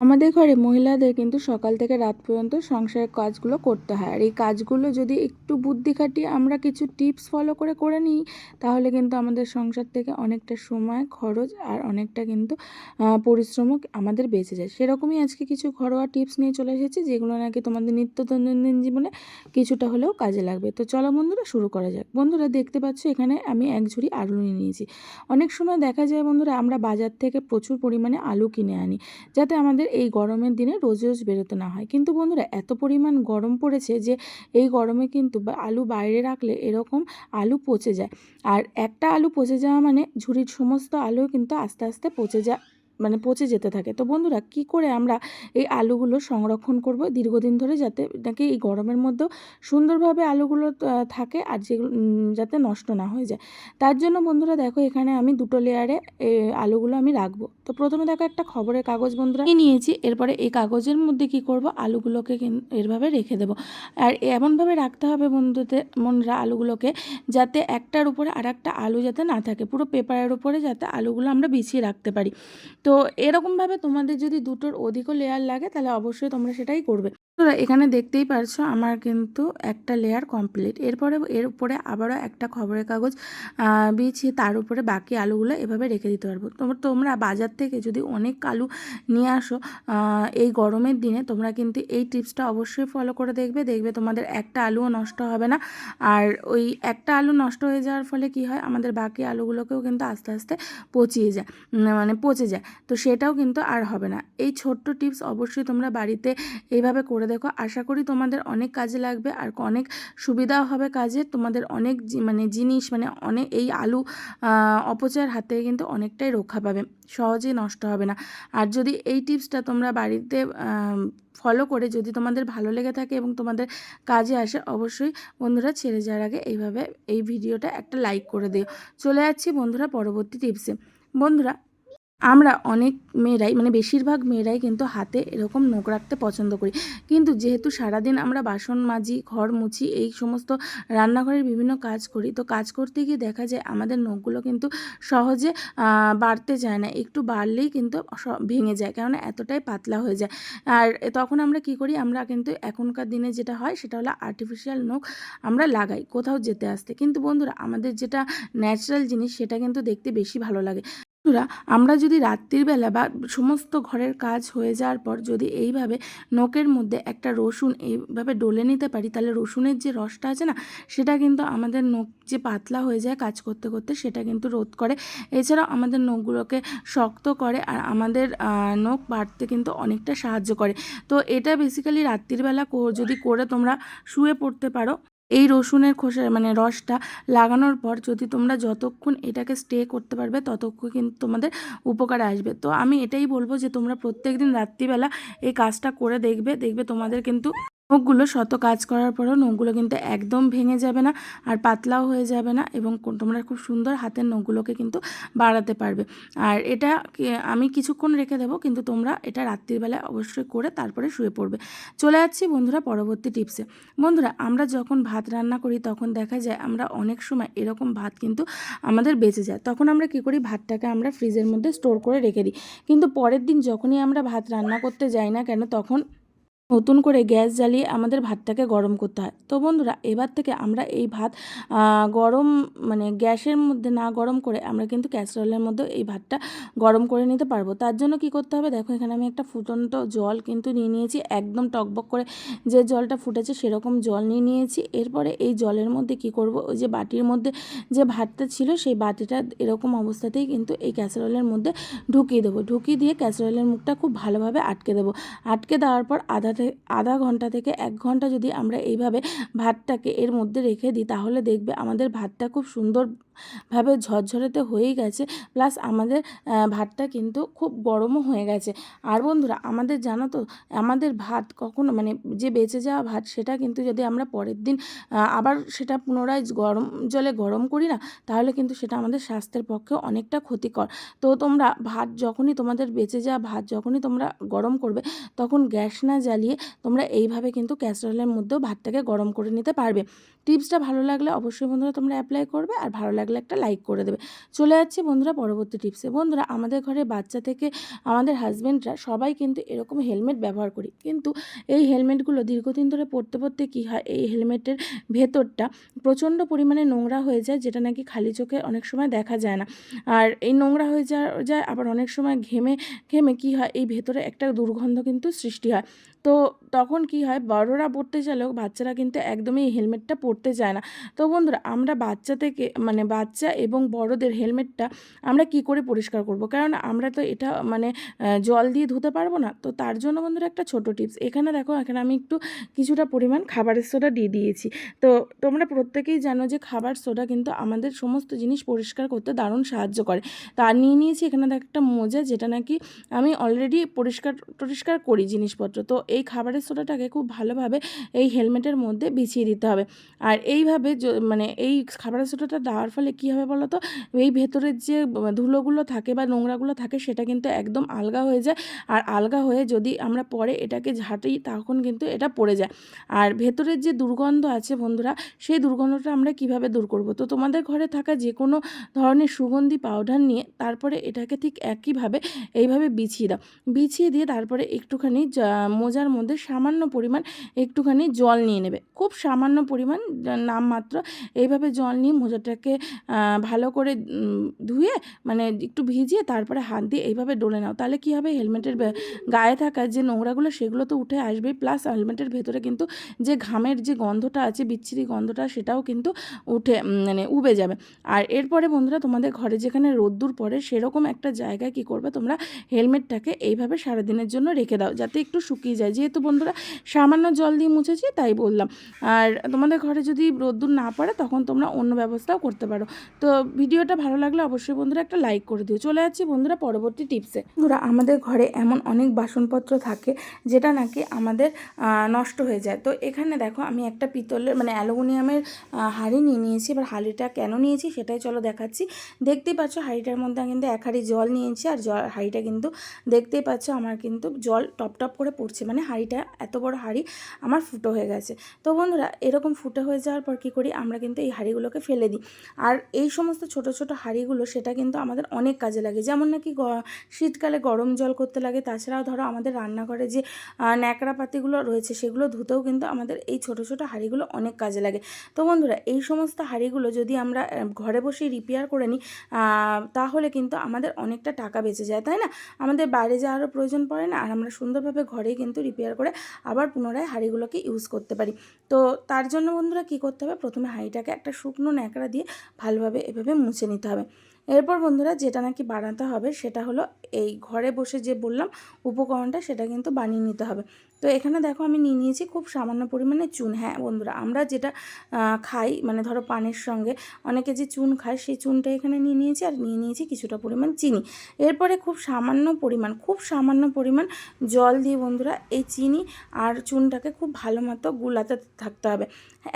আমাদের ঘরে মহিলাদের কিন্তু সকাল থেকে রাত পর্যন্ত সংসারের কাজগুলো করতে হয়। আর এই কাজগুলো যদি একটু বুদ্ধি খাটিয়ে আমরা কিছু টিপস ফলো করে করে নিই, তাহলে কিন্তু আমাদের সংসার থেকে অনেকটা সময়, খরচ আর অনেকটা কিন্তু পরিশ্রমও আমাদের বেঁচে যায়। সেরকমই আজকে কিছু ঘরোয়া টিপস নিয়ে চলে এসেছি, যেগুলো নাকি তোমাদের নিত্য দৈনন্দিন জীবনে কিছুটা হলেও কাজে লাগবে। তো চলো বন্ধুরা, শুরু করা যাক। বন্ধুরা, দেখতে পাচ্ছ এখানে আমি এক ঝুড়ি আলু নিয়ে নিয়েছি। অনেক সময় দেখা যায় বন্ধুরা, আমরা বাজার থেকে প্রচুর পরিমাণে আলু কিনে আনি, যাতে আমাদের এই গরমের দিনে রোজ রোজ বেরোতে না হয়। কিন্তু বন্ধুরা, এত পরিমাণ গরম পড়েছে যে এই গরমে কিন্তু আলু বাইরে রাখলে এরকম আলু পচে যায়। আর একটা আলু পচে যাওয়া মানে ঝুড়ির সমস্ত আলু কিন্তু আস্তে আস্তে পচে যা মানে পচে যেতে থাকে। তো বন্ধুরা, কি করে আমরা এই আলুগুলো সংরক্ষণ করব দীর্ঘদিন ধরে যাতে নাকি এই গরমের মধ্যেও সুন্দরভাবে আলুগুলো থাকে আর যেগুলো যাতে নষ্ট না হয়ে যায়। তার জন্য বন্ধুরা দেখো এখানে আমি দুটো লেয়ারে আলুগুলো আমি রাখব। তো প্রথমে দেখো একটা খবরের কাগজ বন্ধুরা। নিয়ে নিয়েছি, এরপরে এই কাগজের মধ্যে কি করব? আলুগুলোকে এরভাবে রেখে দেবো। আর এমনভাবে রাখতে হবে বন্ধুদের মনরা আলুগুলোকে যাতে একটার উপরে আর আলু যাতে না থাকে। পুরো পেপারের উপরে যাতে আলুগুলো আমরা বিছিয়ে রাখতে পারি। তো এরকমভাবে তোমাদের যদি দুটোর অধিকও লেয়ার লাগে তাহলে অবশ্যই তোমরা সেটাই করবে। তোমরা এখানে দেখতেই পারছ আমার কিন্তু একটা লেয়ার কমপ্লিট এরপরে, এর উপরে আবারও একটা খবরের কাগজ বিছিয়ে তার উপরে বাকি আলুগুলো এভাবে রেখে দিতে পারব। তোমরা তোমরা বাজার থেকে যদি অনেক আলু নিয়ে আসো এই গরমের দিনে তোমরা কিন্তু এই টিপসটা অবশ্যই ফলো করে দেখবে। দেখবে তোমাদের একটা আলুও নষ্ট হবে না। আর ওই একটা আলু নষ্ট হয়ে যাওয়ার ফলে কি হয়? আমাদের বাকি আলুগুলোকেও কিন্তু আস্তে আস্তে পচিয়ে যায় মানে পচে যায়। তো সেটাও কিন্তু আর হবে না। এই ছোট্ট টিপস অবশ্যই তোমরা বাড়িতে এইভাবে করে দেখো, আশা করি তোমাদের অনেক কাজে লাগবে আর অনেক সুবিধাও হবে কাজে। তোমাদের অনেক মানে জিনিস মানে অনেক, এই আলু অপচয়ের হাত থেকে কিন্তু অনেকটাই রক্ষা পাবে। সহজেই নষ্ট হবে না। আর যদি এই টিপসটা তোমরা বাড়িতে ফলো করে যদি তোমাদের ভালো লেগে থাকে এবং তোমাদের কাজে আসে, অবশ্যই বন্ধুরা ছেড়ে যাওয়ার আগে এইভাবে এই ভিডিওটা একটা লাইক করে দিও। চলে যাচ্ছি বন্ধুরা পরবর্তী টিপসে। বন্ধুরা আমরা অনেক মেয়েরাই মানে বেশিরভাগ মেয়েরাই কিন্তু হাতে এরকম নখ রাখতে পছন্দ করি। কিন্তু যেহেতু সারাদিন আমরা বাসন মাজি, ঘর মুছি, এই সমস্ত রান্নাঘরের বিভিন্ন কাজ করি, তো কাজ করতে গিয়ে দেখা যায় আমাদের নখগুলো কিন্তু সহজে বাড়তে চায় না। একটু বাড়লেই কিন্তু ভেঙে যায় কারণ এতটাই পাতলা হয়ে যায়। আর তখন আমরা কি করি, আমরা কিন্তু এখনকার দিনে যেটা হয়, সেটা হলো আর্টিফিশিয়াল নখ আমরা লাগাই কোথাও যেতে আসতে। কিন্তু বন্ধুরা, আমাদের যেটা ন্যাচারাল জিনিস, সেটা কিন্তু দেখতে বেশি ভালো লাগে। বন্ধুরা, আমরা যদি রাত্রির বেলা বা সমস্ত ঘরের কাজ হয়ে যাওয়ার পর যদি এইভাবে নখের মধ্যে একটা রসুন এইভাবে ডলে নিতে পারি, তাহলে রসুনের যে রসটা আছে না, সেটা কিন্তু আমাদের নখ যে পাতলা হয়ে যায় কাজ করতে করতে, সেটা কিন্তু রোধ করে। এছাড়াও আমাদের নখগুলোকে শক্ত করে আর আমাদের নখ বাড়তে কিন্তু অনেকটা সাহায্য করে। তো এটা বেসিক্যালি রাত্রির বেলা কো- যদি করে তোমরা শুয়ে পড়তে পারো এই রসুনের খোসা মানে রসটা লাগানোর পর যদি তোমরা যতক্ষণ এটাকে স্টে করতে পারবে, ততক্ষণ কিন্তু তোমাদের উপকারে আসবে। তো আমি এটাই বলব যে তোমরা প্রত্যেক দিন রাত্রিবেলা এই কাজটা করে দেখবে দেখবে তোমাদের কিন্তু নখগুলো শত কাজ করার পরেও নখগুলো কিন্তু একদম ভেঙে যাবে না আর পাতলাও হয়ে যাবে না এবং তোমরা খুব সুন্দর হাতের নখগুলোকে কিন্তু বাড়াতে পারবে। আর এটা আমি কিছুক্ষণ রেখে দেবো, কিন্তু তোমরা এটা রাত্রিবেলায় অবশ্যই করে তারপরে শুয়ে পড়বে। চলে যাচ্ছি বন্ধুরা পরবর্তী টিপসে বন্ধুরা, আমরা যখন ভাত রান্না করি, তখন দেখা যায় আমরা অনেক সময় এরকম ভাত কিন্তু আমাদের বেঁচে যায়। তখন আমরা কি করি, ভাতটাকে আমরা ফ্রিজের মধ্যে স্টোর করে রেখে দিই। কিন্তু পরের দিন যখনই আমরা ভাত রান্না করতে যাই না কেন, তখন নতুন করে গ্যাস জ্বালিয়ে আমাদের ভাতটাকে গরম করতে হয়। তো বন্ধুরা, এবার থেকে আমরা এই ভাত গরম মানে গ্যাসের মধ্যে না গরম করে আমরা কিন্তু ক্যাসারোলের মধ্যে এই ভাতটা গরম করে নিতে পারব। তার জন্য কি করতে হবে? দেখো, এখানে আমি একটা ফুটন্ত জল কিন্তু নিয়ে নিয়েছি, একদম টকবক করে যে জলটা ফুটেছে সেরকম জল নিয়ে নিয়েছি। এরপরে এই জলের মধ্যে কি করব? ওই যে বাটির মধ্যে যে ভাতটা ছিল সেই বাটিটা এরকম অবস্থাতেই কিন্তু এই ক্যাসারোলের মধ্যে ঢুকিয়ে দেবো। ঢুকিয়ে দিয়ে ক্যাসারোলের মুখটা খুব ভালোভাবে আটকে দেবো। আটকে দেওয়ার পর আধা আধা ঘণ্টা থেকে এক ঘণ্টা যদি আমরা এইভাবে ভাতটাকে এর মধ্যে রেখে দিই, তাহলে দেখবে আমাদের ভাতটা খুব সুন্দরভাবে ঝরঝরেতে হয়েই গেছে। প্লাস আমাদের ভাতটা কিন্তু খুব গরমও হয়ে গেছে। আর বন্ধুরা, আমাদের জানো তো, আমাদের ভাত কখনো মানে যে বেঁচে যাওয়া ভাত, সেটা কিন্তু যদি আমরা পরের দিন আবার সেটা পুনরায় গরম জলে গরম করি না, তাহলে কিন্তু সেটা আমাদের স্বাস্থ্যের পক্ষে অনেকটা ক্ষতিকর। তো তোমরা ভাত যখনই তোমাদের বেঁচে যাওয়া ভাত যখনই তোমরা গরম করবে, তখন গ্যাস না জ্বালিয়ে তোমরা এইভাবে কিন্তু ক্যাসারোলের মধ্যেও ভাতটাকে গরম করে নিতে পারবে। টিপসটা ভালো লাগলে অবশ্যই বন্ধুরা তোমরা অ্যাপ্লাই করবে আর ভালো লাগলে একটা লাইক করে দেবে। চলে যাচ্ছে বন্ধুরা পরবর্তী টিপসে বন্ধুরা আমাদের ঘরে বাচ্চা থেকে আমাদের হাজব্যান্ডরা সবাই কিন্তু এরকম হেলমেট ব্যবহার করি। কিন্তু এই হেলমেটগুলো দীর্ঘদিন ধরে পরতে পরতে কী হয়? এই হেলমেটের ভেতরটা প্রচণ্ড পরিমাণে নোংরা হয়ে যায়, যেটা নাকি খালি চোখে অনেক সময় দেখা যায় না। আর এই নোংরা হয়ে যায় আবার অনেক সময় ঘেমে ঘেমে কী হয়? এই ভেতরে একটা দুর্গন্ধ কিন্তু সৃষ্টি হয়। তো তখন কি হয়, বড়রা পড়তে চাইলেও বাচ্চারা কিন্তু একদমই হেলমেটটা পরতে চায় না। তো বন্ধুরা, আমরা বাচ্চা থেকে মানে বাচ্চা এবং বড়দের হেলমেটটা আমরা কি করে পরিষ্কার করব? কারণ আমরা তো এটা মানে জল দিয়ে ধুতে পারব না। তো তার জন্য বন্ধুরা একটা ছোট টিপস। এখানে দেখো, এখানে আমি একটু কিছুটা পরিমাণ খাবারের সোডা দিয়ে দিয়েছি। তো তোমরা প্রত্যেকেই জানো যে খাবার সোডা কিন্তু আমাদের সমস্ত জিনিস পরিষ্কার করতে দারুণ সাহায্য করে। তার নিয়ে নিয়েছি এখানে একটা মোজা, যেটা নাকি আমি অলরেডি পরিষ্কার টরিষ্কার করি জিনিসপত্র। তো এই খাবারের সোডাটাকে খুব ভালোভাবে এই হেলমেটের মধ্যে বিছিয়ে দিতে হবে। আর এইভাবে মানে এই খাবারের সোডাটা দেওয়ার ফলে কী হবে বলো তো এই ভেতরের যে ধুলোগুলো থাকে বা নোংরাগুলো থাকে সেটা কিন্তু একদম আলগা হয়ে যায়। আর আলগা হয়ে যদি আমরা পরে এটাকে ঝাঁটি তখন কিন্তু এটা পড়ে যায়। আর ভেতরের যে দুর্গন্ধ আছে বন্ধুরা, সেই দুর্গন্ধটা আমরা কীভাবে দূর করব? তো তোমাদের ঘরে থাকা যে কোনো ধরনের সুগন্ধি পাউডার নিয়ে তারপরে এটাকে ঠিক একইভাবে এইভাবে বিছিয়ে দাও। বিছিয়ে দিয়ে তারপরে একটুখানি মোজার মধ্যে সামান্য পরিমাণ একটুখানি জল নিয়ে নেবে। খুব সামান্য পরিমাণ নামমাত্র এইভাবে জল নিয়ে মোজাটাকে ভালো করে ধুয়ে মানে একটু ভিজিয়ে তারপরে হাত দিয়ে এইভাবে ডলে নাও। তাহলে কী হবে? হেলমেটের গায়ে থাকা যে নোংরাগুলো সেগুলো তো উঠে আসবেই। প্লাস হেলমেটের ভেতরে কিন্তু যে ঘামের যে গন্ধটা আছে, বিচ্ছিরি গন্ধটা সেটাও কিন্তু উঠে মানে উবে যাবে। আর এরপরে বন্ধুরা তোমাদের ঘরে যেখানে রোদ্দুর পড়ে সেরকম একটা জায়গায় কি করবে? তোমরা হেলমেটটাকে এইভাবে সারাদিনের জন্য রেখে দাও, যাতে একটু শুকিয়ে যায়। যেহেতু বন্ধুরা সামান্য জল দিয়ে মুছেছি, তাই বললাম। আর তোমাদের ঘরে যদি রোদ্দুর না পড়ে, তখন তোমরা অন্য ব্যবস্থাও করতে পারো। তো ভিডিওটা ভালো লাগলে অবশ্যই বন্ধুরা একটা লাইক করে দিও। চলে যাচ্ছি বন্ধুরা পরবর্তী টিপসে বন্ধুরা, আমাদের ঘরে এমন অনেক বাসনপত্র থাকে, যেটা নাকি আমাদের নষ্ট হয়ে যায়। তো এখানে দেখো, আমি একটা পিতলের মানে অ্যালুমিনিয়ামের হাঁড়ি নিয়ে নিয়েছি। এবার হাঁড়িটা কেন নিয়েছি সেটাই চলো দেখাচ্ছি। দেখতেই পাচ্ছ হাঁড়িটার মধ্যে কিন্তু এক হাঁড়ি জল নিয়েছি, আর জল হাঁড়িটা কিন্তু দেখতেই পাচ্ছ আমার কিন্তু জল টপ টপ করে পড়ছে। মানে হাঁড়িটা, এত বড় হাঁড়ি আমার ফুটো হয়ে গেছে। তো বন্ধুরা, এরকম ফুটো হয়ে যাওয়ার পর কী করি, আমরা কিন্তু এই হাঁড়িগুলোকে ফেলে দিই। আর এই সমস্ত ছোট ছোট হাঁড়িগুলো, সেটা কিন্তু আমাদের অনেক কাজে লাগে। যেমন নাকি শীতকালে গরম জল করতে লাগে, তাছাড়াও ধরো আমাদের রান্নাঘরে যে ন্যাকড়া পাতিগুলো রয়েছে, সেগুলো ধুতেও কিন্তু আমাদের এই ছোট ছোট হাঁড়িগুলো অনেক কাজে লাগে। তো বন্ধুরা, এই সমস্ত হাঁড়িগুলো যদি আমরা ঘরে বসেই রিপেয়ার করে নিই তাহলে কিন্তু আমাদের অনেকটা টাকা বেঁচে যায়, তাই না? আমাদের বাইরে যাওয়ারও প্রয়োজন পড়ে না, আর আমরা সুন্দরভাবে ঘরেই কিন্তু রিপেয়ার করে আবার পুনরায় হাঁড়িগুলোকে ইউজ করতে পারি। তো তার জন্য বন্ধুরা কি করতে হবে? প্রথমে হাঁড়িটাকে একটা শুকনো ন্যাকড়া দিয়ে ভালোভাবে এভাবে মুছে নিতে হবে। এরপর বন্ধুরা যেটা নাকি বানাতে হবে সেটা হলো এই ঘরে বসে যে বললাম উপকরণটা সেটা কিন্তু বানিয়ে নিতে হবে। তো এখানে দেখো আমি নিয়ে নিয়েছি খুব সামান্য পরিমাণে চুন। হ্যাঁ বন্ধুরা আমরা যেটা খাই মানে ধরো পানের সঙ্গে অনেকে যে চুন খায় সেই চুনটা এখানে নিয়ে নিয়েছি আর নিয়ে নিয়েছি কিছুটা পরিমাণ চিনি। এরপরে খুব সামান্য পরিমাণ, খুব সামান্য পরিমাণ জল দিয়ে বন্ধুরা এই চিনি আর চুনটাকে খুব ভালো মতো গুলাতে থাকতে হবে।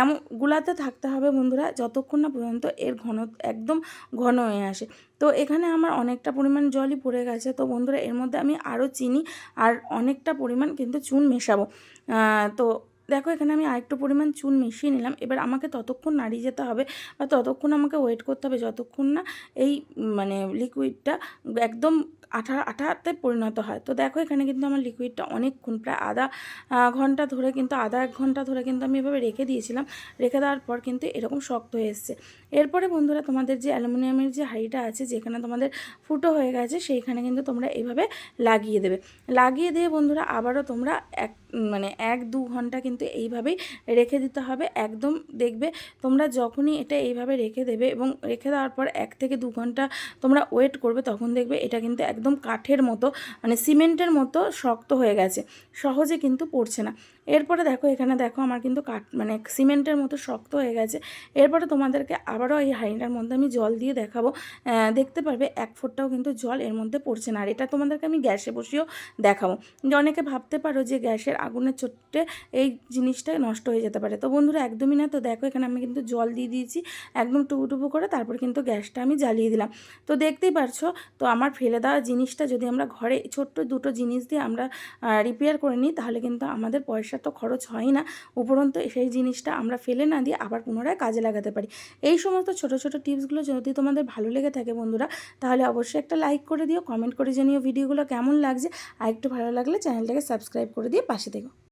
এমন, গুলাতে থাকতে হবে বন্ধুরা যতক্ষণ না পর্যন্ত এর ঘন একদম ঘন হয়ে আসে। তো এখানে আমার অনেকটা পরিমাণ জলই পড়ে গেছে। তো বন্ধুরা, এর মধ্যে আমি আরও চিনি আর অনেকটা পরিমাণ কিন্তু চুন মেশাবো। তো দেখো, এখানে আমি আরেকটু পরিমাণ চুন মিশিয়ে নিলাম। এবার আমাকে ততক্ষণ নাড়িয়ে যেতে হবে বা ততক্ষণ আমাকে ওয়েট করতে হবে যতক্ষণ না এই মানে লিকুইডটা একদম আঠা আঠাতে পরিণত হয়। তো দেখো, এখানে কিন্তু আমার লিকুইডটা অনেকক্ষণ, প্রায় আধা ঘণ্টা ধরে কিন্তু, আধা এক ঘণ্টা ধরে কিন্তু আমি এভাবে রেখে দিয়েছিলাম। রেখে দেওয়ার পর কিন্তু এরকম শক্ত হয়ে এসছে। এরপরে বন্ধুরা, তোমাদের যে অ্যালুমিনিয়ামের যে হাঁড়িটা আছে, যেখানে তোমাদের ফুটো হয়ে গেছে, সেইখানে কিন্তু তোমরা এইভাবে লাগিয়ে দেবে। লাগিয়ে দিয়ে বন্ধুরা, আবারও তোমরা এক মানে এক, দু ঘণ্টা কিন্তু এইভাবেই রেখে দিতে হবে। একদম দেখবে, তোমরা যখনই এটা এইভাবে রেখে দেবে এবং রেখে দেওয়ার পর এক থেকে দু ঘণ্টা তোমরা ওয়েট করবে, তখন দেখবে এটা কিন্তু একদম কাঠের মতো মানে সিমেন্টের মতো শক্ত হয়ে গেছে। সহজে কিন্তু পড়ছে না। এরপরে দেখো, এখানে দেখো আমার কিন্তু কাঠ মানে সিমেন্টের মতো শক্ত হয়ে গেছে। এরপরে তোমাদেরকে আবারও এই হাঁড়িটার মধ্যে আমি জল দিয়ে দেখাবো। দেখতে পারবে এক ফোঁটাও কিন্তু জল এর মধ্যে পড়ছে না। আর এটা তোমাদেরকে আমি গ্যাসে বসিয়েও দেখাবো। যে অনেকে ভাবতে পারো যে গ্যাসের আগুনের চোটে এই জিনিসটা নষ্ট হয়ে যেতে পারে। তো বন্ধুরা, একদমই না। তো দেখো, এখানে আমি কিন্তু জল দিয়ে দিয়েছি। একদম টুবু করে তারপর কিন্তু গ্যাসটা আমি জ্বালিয়ে দিলাম। তো দেখতেই পারছ, তো আমার ফেলে দেওয়া জিনিসটা যদি আমরা ঘরে ছোট্ট দুটো জিনিস দিয়ে আমরা রিপেয়ার করে নিই, তাহলে কিন্তু আমাদের পয়সা তো খরচ হয় না। উপরন্তু সেই জিনিসটা আমরা ফেলে না দিয়ে আবার পুনরায় কাজে লাগাতে পারি। এই সমস্ত ছোট ছোট টিপসগুলো যদি তোমাদের ভালো লেগে থাকে বন্ধুরা, তাহলে অবশ্যই একটা লাইক করে দিও কমেন্ট করে জানিও ভিডিওগুলো কেমন লাগছে। আর একটু ভালো লাগলে চ্যানেলটাকে সাবস্ক্রাইব করে দিয়ে পাশে থেকো।